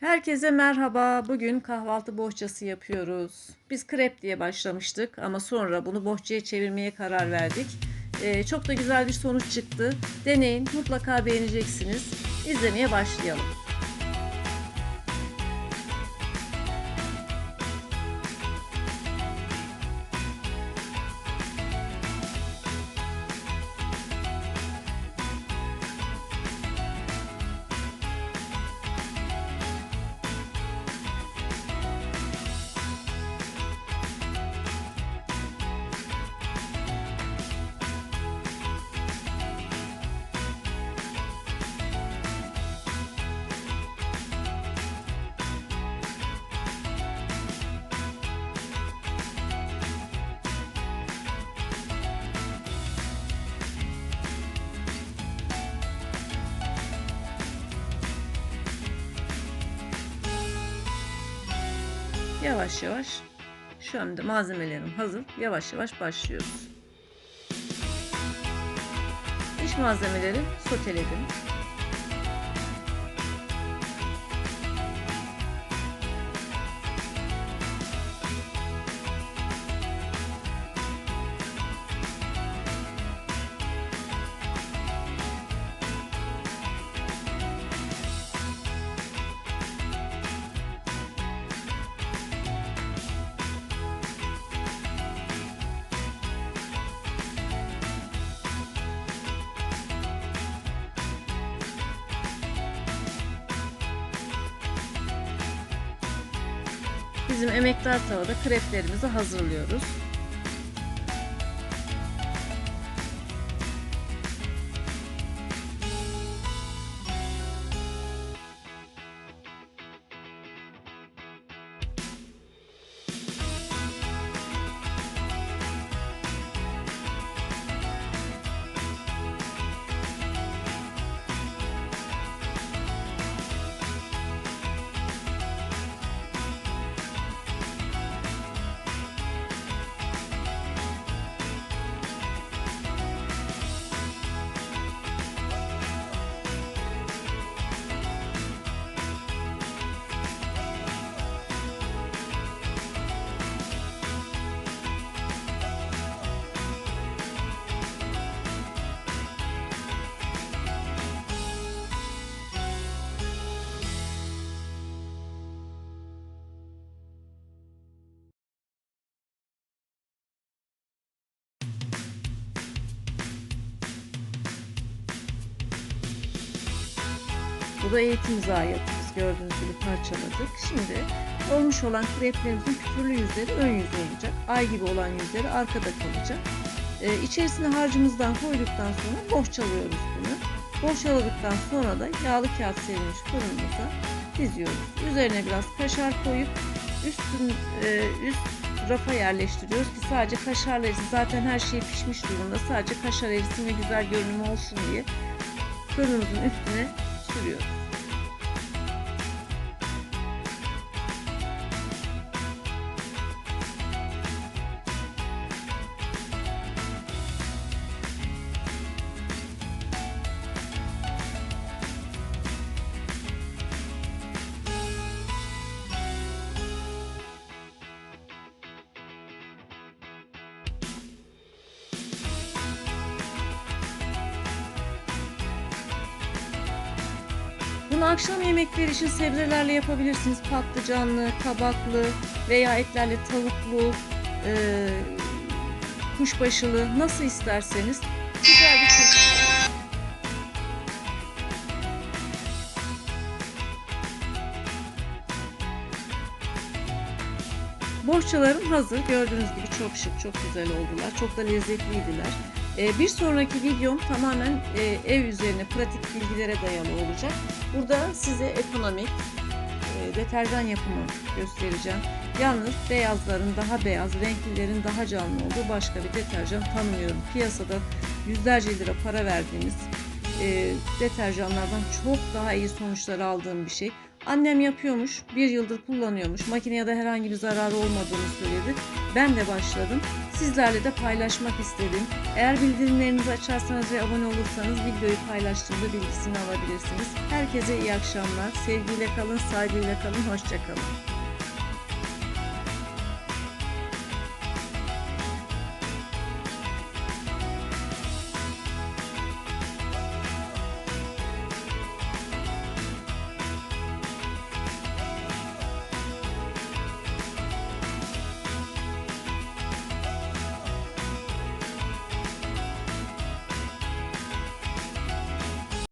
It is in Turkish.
Herkese merhaba. Bugün kahvaltı bohçası yapıyoruz. Biz krep diye başlamıştık ama sonra bunu bohçaya çevirmeye karar verdik. Ee, çok da güzel bir sonuç çıktı. Deneyin, mutlaka beğeneceksiniz. İzlemeye başlayalım. Yavaş yavaş şu anda malzemelerim hazır. Yavaş yavaş başlıyoruz. İç malzemeleri soteledim. Bizim emektar tavada kreplerimizi hazırlıyoruz. Bu da eğitim zayiatımız gördüğünüz gibi parçaladık. Şimdi olmuş olan kreplerimizin pütürlü yüzleri ön yüz olacak. Ay gibi olan yüzleri arkada kalacak. Ee, içerisine harcımızdan koyduktan sonra bohçalıyoruz bunu. Bohçaladıktan sonra da yağlı kağıt serilmiş fırınımıza diziyoruz. Üzerine biraz kaşar koyup üstün e, üst rafa yerleştiriyoruz ki sadece kaşarla erisin. Zaten her şey pişmiş durumda. Sadece kaşar erisin ve güzel görünümü olsun diye fırınımızın üstüne Brilliant. Bunu akşam yemekleri için sebzelerle yapabilirsiniz. Patlıcanlı, kabaklı veya etlerle tavuklu, e, kuşbaşılı nasıl isterseniz güzel bir çeşit. Bohçalarım hazır. Gördüğünüz gibi çok şık, çok güzel oldular. Çok da lezzetliydiler. Ee, bir sonraki videom tamamen e, ev üzerine pratik bilgilere dayalı olacak. Burada size ekonomik e, deterjan yapımı göstereceğim. Yalnız beyazların daha beyaz, renklilerin daha canlı olduğu başka bir deterjan tanımıyorum. Piyasada yüzlerce lira para verdiğimiz e, deterjanlardan çok daha iyi sonuçlar aldığım bir şey. Annem yapıyormuş, bir yıldır kullanıyormuş. Makineye de herhangi bir zararı olmadığını söyledi. Ben de başladım. Sizlerle de paylaşmak istedim. Eğer bildirimlerinizi açarsanız ve abone olursanız videoyu paylaştığımda bilgisini alabilirsiniz. Herkese iyi akşamlar. Sevgiyle kalın, saygıyla kalın, hoşça kalın.